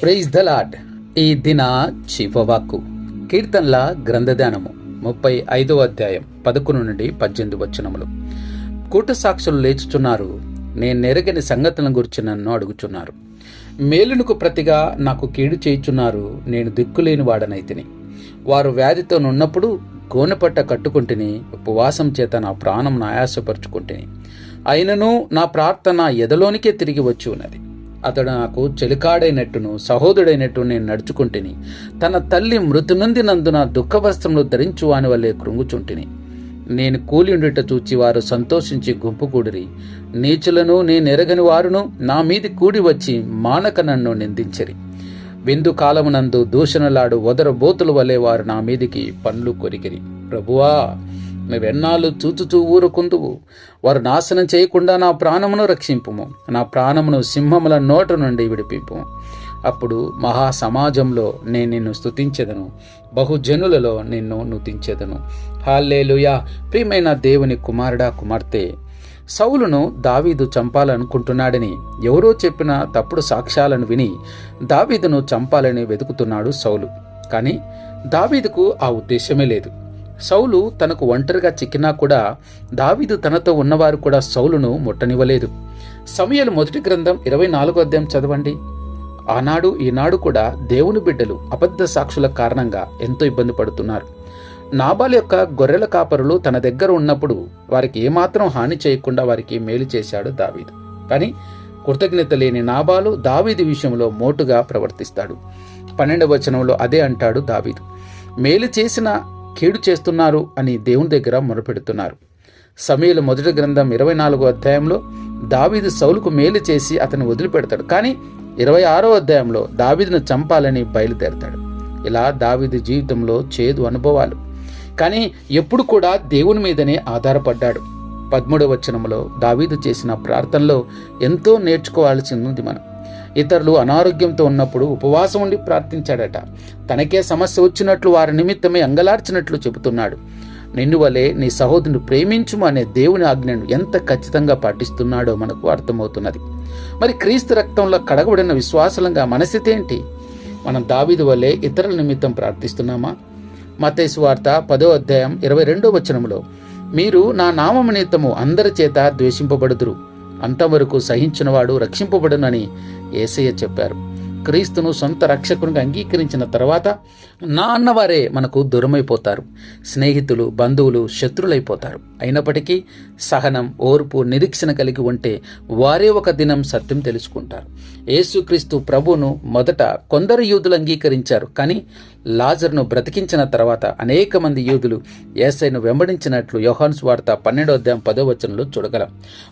Praise the lord ఈ దిన చివవాకు కీర్తనల గ్రంథధ్యానము ముప్పై ఐదో అధ్యాయం పదకొండు నుండి పద్దెనిమిది వచనములు. కూట సాక్షులు లేచుచున్నారు నేను నెరగని సంగతులను గురించి నన్ను అడుగుచున్నారు. మేలునకు ప్రతిగా నాకు కీడు చేయుచున్నారు నేను దిక్కులేని వాడనైతిని. వారు వ్యాధితో నున్నప్పుడు గోనెపట్ట కట్టుకుంటుని ఉపవాసం చేత నా ప్రాణం నాయాసపరుచుకుంటుని. అయినను నా ప్రార్థన ఎదలోనికే తిరిగి వచ్చి ఉన్నది. అతడు నాకు చెలికాడైనట్టును సహోదరుడైనట్టు నేను నడుచుకుంటుని. తన తల్లి మృతి నొందినందున దుఃఖ వస్త్రములు ధరించు అని వల్లే కృంగుచుంటిని. నేను కూలిండుట చూచి వారు సంతోషించి గుంపు కూడిరి. నీచులను నేను ఎరగని వారును నా మీది కూడి వచ్చి మానక నన్ను నిందించరి. విందు కాలమునందు దూషణలాడు వదర బోతుల వలె వారు నా మీదికి పండ్లు కొరికిరి. ప్రభువా నువ్వెన్నాళ్ళు చూచుచూ ఊరుకుందువు. వారు నాశనం చేయకుండా నా ప్రాణమును రక్షింపుము. నా ప్రాణమును సింహముల నోట నుండి విడిపింపుము అప్పుడు మహా సమాజంలో నేను నిన్ను స్తుతించెదను. బహుజనులలో నిన్ను నుతించెదను. హాల్లేలుయా! ప్రియమైన దేవుని కుమారుడా కుమార్తె! సౌలును దావీదు చంపాలనుకుంటున్నాడని ఎవరో చెప్పిన తప్పుడు సాక్ష్యాలను విని దావీదును చంపాలని వెతుకుతున్నాడు సౌలు. కానీ దావీదుకు ఆ ఉద్దేశమే లేదు. సౌలు తనకు ఒంటరిగా చిక్కినా కూడా దావిదు తనతో ఉన్నవారు కూడా సౌలును ముట్టనివ్వలేదు. సమయలు మొదటి గ్రంథం ఇరవై నాలుగో అధ్యాయం చదవండి. ఆనాడు ఈనాడు కూడా దేవుని బిడ్డలు అబద్ధ సాక్షుల కారణంగా ఎంతో ఇబ్బంది పడుతున్నారు. నాబాల్ యొక్క గొర్రెల కాపరులు తన దగ్గర ఉన్నప్పుడు వారికి ఏమాత్రం హాని చేయకుండా వారికి మేలు చేశాడు దావీదు. కానీ కృతజ్ఞత లేని నాబాలు దావీదు విషయంలో మోటుగా ప్రవర్తిస్తాడు. పన్నెండవ వచనంలో అదే అంటాడు దావీదు. మేలు చేసిన కీడు చేస్తున్నారు అని దేవుని దగ్గర మొరపెడుతున్నారు. సమీల మొదటి గ్రంథం ఇరవై నాలుగో అధ్యాయంలో దావీదు సౌలుకు మేలు చేసి అతను వదిలిపెడతాడు. కానీ ఇరవై ఆరో అధ్యాయంలో దావీదును చంపాలని బయలుదేరతాడు. ఇలా దావీదు జీవితంలో చేదు అనుభవాలు. కానీ ఎప్పుడు కూడా దేవుని మీదనే ఆధారపడ్డాడు. పదమూడవ వచనంలో దావీదు చేసిన ప్రార్థనలో ఎంతో నేర్చుకోవాల్సింది మనం. ఇతరులు అనారోగ్యంతో ఉన్నప్పుడు ఉపవాసం ఉండి ప్రార్థించాడట. తనకే సమస్య వచ్చినట్లు వారి నిమిత్తమే అంగలార్చినట్లు చెబుతున్నాడు. నిన్ను వలె నీ సహోదరుని ప్రేమించుము అనే దేవుని ఆజ్ఞను ఎంత ఖచ్చితంగా పాటిస్తున్నాడో మనకు అర్థమవుతున్నది. మరి క్రీస్తు రక్తంలో కడగబడిన విశ్వాసలంగా మనస్థితి ఏంటి? మనం దావిది వలె ఇతరుల నిమిత్తం ప్రార్థిస్తున్నామా? మతేసు వార్త పదో అధ్యాయం ఇరవై రెండో వచనంలో మీరు నా నామము నిమిత్తము అందరి చేత ద్వేషింపబడుదురు. అంతవరకు సహించినవాడు రక్షింపబడునని ఏసయ్య చెప్పారు. క్రీస్తును సొంత రక్షకునిగా అంగీకరించిన తర్వాత నా అన్నవారే మనకు దూరమైపోతారు. స్నేహితులు బంధువులు శత్రులైపోతారు. అయినప్పటికీ సహనం ఓర్పు నిరీక్షణ కలిగి ఉంటే వారే ఒక దినం సత్యం తెలుసుకుంటారు. యేసుక్రీస్తు ప్రభును మొదట కొందరు యూదులు అంగీకరించారు కానీ లాజర్ను బ్రతికించిన తర్వాత అనేక మంది యూదులు ఏసైను వెంబడించినట్లు యోహాన్స్ వార్త పన్నెండో అధ్యాయం పదో వచనంలో చూడగలం.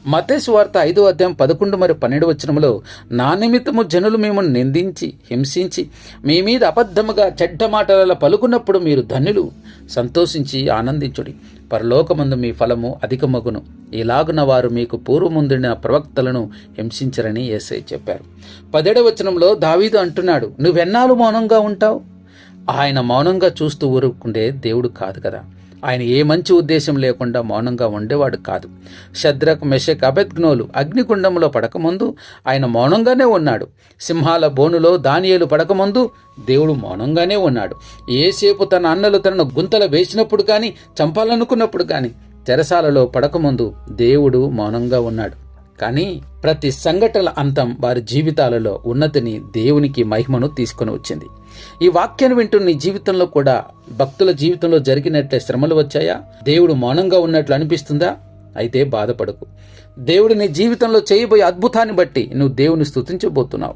మతేసు వార్త ఐదో అధ్యాయం పదకొండు మరియు పన్నెండు వచనంలో నా నిమిత్తము జనులు మేము నిందించి హింసించి మీ మీద అబద్ధముగా చెడ్డ మాటల పలుకున్నప్పుడు మీరు ధన్యులు. సంతోషించి ఆనందించుడి. పరలోకమందు మీ ఫలము అధికమగును. ఇలాగున వారు మీకు పూర్వముందున్న ప్రవక్తలను హింసించరని ఏసై చెప్పారు. పదేడవ వచనంలో దావీదు అంటున్నాడు నువ్వెన్నాళ్ళు మౌనంగా ఉంటావు? ఆయన మౌనంగా చూస్తూ ఊరుకుండే దేవుడు కాదు కదా. ఆయన ఏ మంచి ఉద్దేశం లేకుండా మౌనంగా ఉండేవాడు కాదు. శద్రక్ మెషక్ అభెజ్ఞోలు అగ్నికుండంలో పడకముందు ఆయన మౌనంగానే ఉన్నాడు. సింహాల బోనులో దానియేలు పడకముందు దేవుడు మౌనంగానే ఉన్నాడు. ఏసేపు తన అన్నలు తనను గుంతల వేసినప్పుడు కానీ చంపాలనుకున్నప్పుడు కానీ చెరసాలలో పడకముందు దేవుడు మౌనంగా ఉన్నాడు. కానీ ప్రతి సంఘటనల అంతం వారి జీవితాలలో ఉన్నతిని దేవునికి మహిమను తీసుకొని వచ్చింది. ఈ వాక్యాన్ని వింటూ నీ జీవితంలో కూడా భక్తుల జీవితంలో జరిగినట్లే శ్రమలు వచ్చాయా? దేవుడు మౌనంగా ఉన్నట్లు అనిపిస్తుందా? అయితే బాధపడకు. దేవుడు నీ జీవితంలో చేయబోయే అద్భుతాన్ని బట్టి నువ్వు దేవుని స్థుతించబోతున్నావు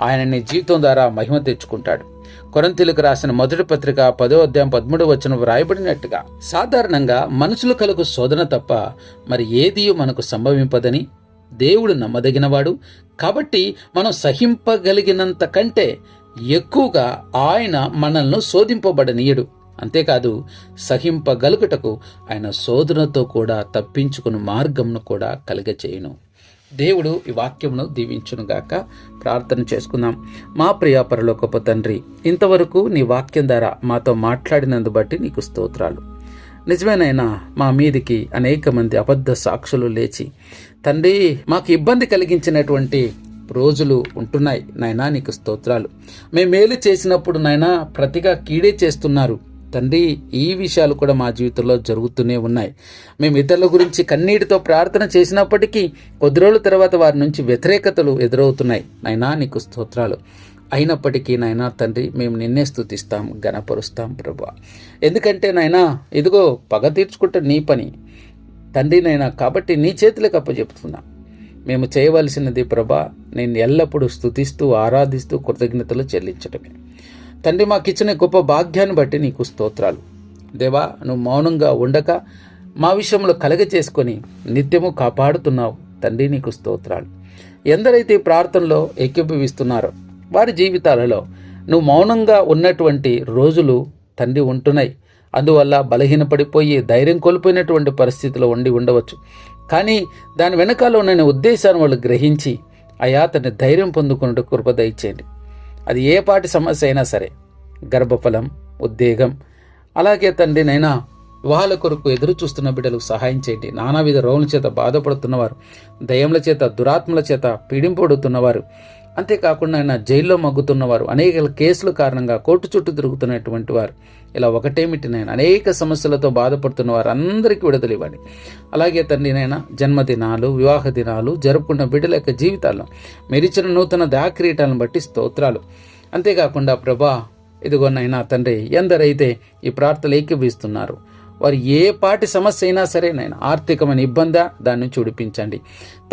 ఆయన నీ జీవితం ద్వారా మహిమ తెచ్చుకుంటాడు. కొరంతిలకు రాసిన మొదటి పత్రిక పదో అధ్యాయం పదమూడవ వచనం వ్రాయబడినట్టుగా సాధారణంగా మనుషులు కలుగు శోధన తప్ప మరి ఏది మనకు సంభవింపదని? దేవుడు నమ్మదగినవాడు. కాబట్టి మనం సహింపగలిగినంత కంటే ఎక్కువగా ఆయన మనల్ని శోధింపబడనీయడు. అంతేకాదు సహింపగలుగుటకు ఆయన శోధనతో కూడా తప్పించుకుని మార్గంను కూడా కలగచేయును. దేవుడు ఈ వాక్యమును దీవించునుగాక ప్రార్థన చేసుకుందాం. మా ప్రియాపరలోకపు తండ్రి ఇంతవరకు నీ వాక్యం ద్వారా మాతో మాట్లాడినందు బట్టి నీకు స్తోత్రాలు. నిజమేనైనా మా మీదికి అనేక మంది అబద్ధ సాక్షులు లేచి తండ్రి మాకు ఇబ్బంది కలిగించినటువంటి రోజులు ఉంటున్నాయి. నాయనా నీకు స్తోత్రాలు. మేము మేలు చేసినప్పుడు నాయనా ప్రతిగా కీడే చేస్తున్నారు. తండ్రి ఈ విషయాలు కూడా మా జీవితంలో జరుగుతూనే ఉన్నాయి. మేము ఇతరుల గురించి కన్నీటితో ప్రార్థన చేసినప్పటికీ కొద్ది రోజుల తర్వాత వారి నుంచి వ్యతిరేకతలు ఎదురవుతున్నాయి. నాయనా నీకు స్తోత్రాలు. అయినప్పటికీ నాయనా తండ్రి మేము నిన్నే స్థుతిస్తాం గణపరుస్తాం ప్రభు ఎందుకంటే నాయనా ఇదిగో పగ తీర్చుకుంటే నీ పని. తండ్రి నైనా కాబట్టి నీ చేతులకు అప్పచెప్తున్నా మేము చేయవలసినది ప్రభా నేను ఎల్లప్పుడూ స్థుతిస్తూ ఆరాధిస్తూ కృతజ్ఞతలు చెల్లించటమే. తండ్రి మాకు ఇచ్చిన గొప్ప భాగ్యాన్ని బట్టి నీకు స్తోత్రాలు. దేవా నువ్వు మౌనంగా ఉండక మా విషయంలో కలగ చేసుకొని నిత్యము కాపాడుతున్నావు. తండ్రి నీకు స్తోత్రాలు. ఎందరైతే ఈ ప్రార్థనలో ఏకీభవిస్తున్నారో వారి జీవితాలలో నువ్వు మౌనంగా ఉన్నటువంటి రోజులు తండ్రి ఉంటున్నాయి. అందువల్ల బలహీనపడిపోయి ధైర్యం కోల్పోయినటువంటి పరిస్థితిలో ఉండి ఉండవచ్చు. కానీ దాని వెనకాల ఉన్న ఉద్దేశాన్ని వాళ్ళు గ్రహించి అయా అతన్ని ధైర్యం పొందుకున్నట్టు కృప దయచేయండి. అది ఏ పాటి సమస్య అయినా సరే గర్భఫలం ఉద్వేగం అలాగే తండ్రి నైనా వివాహాల కొరకు ఎదురు చూస్తున్న బిడ్డలకు సహాయం చేయండి. నానావిధ రోగుల చేత బాధపడుతున్నవారు దయముల చేత దురాత్మల చేత పీడింపడుతున్నవారు అంతేకాకుండా ఆయన జైల్లో మగ్గుతున్నవారు అనేక కేసుల కారణంగా కోర్టు చుట్టూ తిరుగుతున్నటువంటి వారు. ఇలా ఒకటేమిటి నేను అనేక సమస్యలతో బాధపడుతున్న వారు అందరికీ విడుదల ఇవ్వండి. అలాగే తండ్రి నైనా జన్మదినాలు వివాహ దినాలు జరుపుకున్న బిడ్డల యొక్క జీవితాల్లో మెరిచిన నూతన దాక్రీటాలను బట్టి స్తోత్రాలు. అంతేకాకుండా ప్రభా ఇదిగోనైనా తండ్రి ఎందరైతే ఈ ప్రార్థనలు ఏకీభిస్తున్నారు వారు ఏ పాటి సమస్య అయినా సరే నేను ఆర్థికమైన ఇబ్బందా దాని నుంచి ఉడిపించండి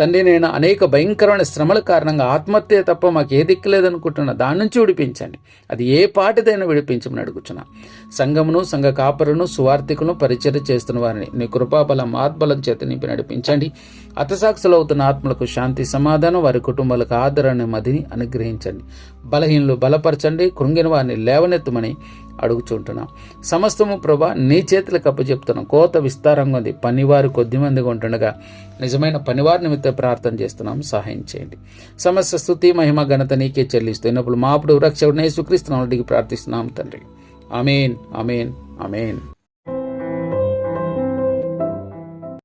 తండ్రి నేను అనేక భయంకరమైన శ్రమల కారణంగా ఆత్మహత్య తప్ప మాకు ఏ దిక్కులేదనుకుంటున్నా దాని నుంచి విడిపించండి అది ఏ పాటిదైనా విడిపించమని అడుగుచున్నా. సంఘమును సంఘ కాపరును సువార్థికులను పరిచయం చేస్తున్న వారిని నీ కృపాబలం ఆత్మలం చేత నింపి నడిపించండి. అతసాక్షులు అవుతున్న ఆత్మలకు శాంతి సమాధానం వారి కుటుంబాలకు ఆదరణ మదిని అనుగ్రహించండి. బలహీనలు బలపరచండి. కృంగిన వారిని లేవనెత్తమని అడుగుచుంటున్నాం. సమస్తము ప్రభా నీ చేతులకు అప్పచెప్తున్నాం. కోత విస్తారంగా ఉంది. పనివారు కొద్ది మందిగా ఉంటుండగా నిజమైన పనివారి నిమిత్తం ప్రార్థన చేస్తున్నాం. సహాయం చేయండి. సమస్త స్థుతి మహిమ ఘనత నీకే చెల్లిస్తున్నప్పుడు మాపుడు రక్షకుడిని సుక్రీస్తున్నాం అడిగి ప్రార్థిస్తున్నాం తండ్రి. అమేన్ అమేన్ అమేన్